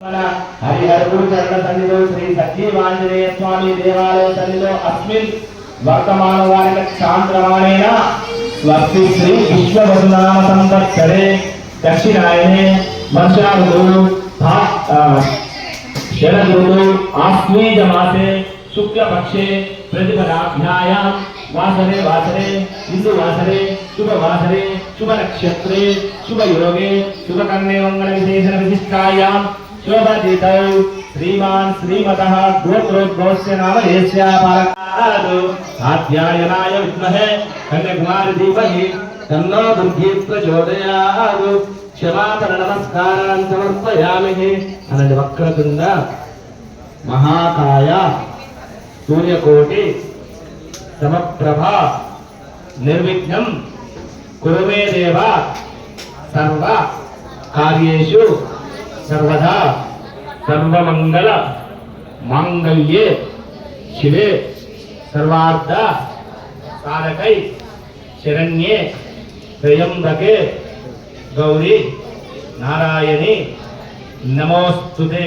మన చరణ సన్నిధో శ్రీ సత్యవాంజనేయ స్వామి దేవాలయ సన్నిధో అస్మిన్ వర్తమాన వారిక చాంద్రమాణేన స్వస్తి శ్రీ విశ్వవసునామ సంవత్సరే దక్షిణాయనే వర్షాఋతువు శరదృతు ఆశ్వీజ మాసే శుక్లపక్షే ప్రతిపదాభ్యాయాం వాసరే వాసరే ఇందు వాసరే శుభ వాసరే శుభ నక్షత్రే మంగళ విశేషణ విశిష్టాయాం శోభజితౌ శ్రీమాన్ శ్రీమతః గోత్రోద్భవస్య నామ దేశ్యాపాలకాదు ఆధ్యాయనాయ విద్మహే కన్యకుమారి దీపహి తన్నో దుర్గీ ప్రచోదయాదు క్షమాపణ నమస్కారాన్ని సమర్పయామి అనండి వక్రతుండ మహాకాయ సూర్యకోటి సమప్రభ నిర్విఘ్నం కురుమే దేవ సర్వ కార్యేషు సర్వదా సర్వమంగళ మాంగళ్యే శివే సర్వార్థ సాధకై శరణ్యే త్రయంబకే గౌరీ నారాయణి నమోస్తుతే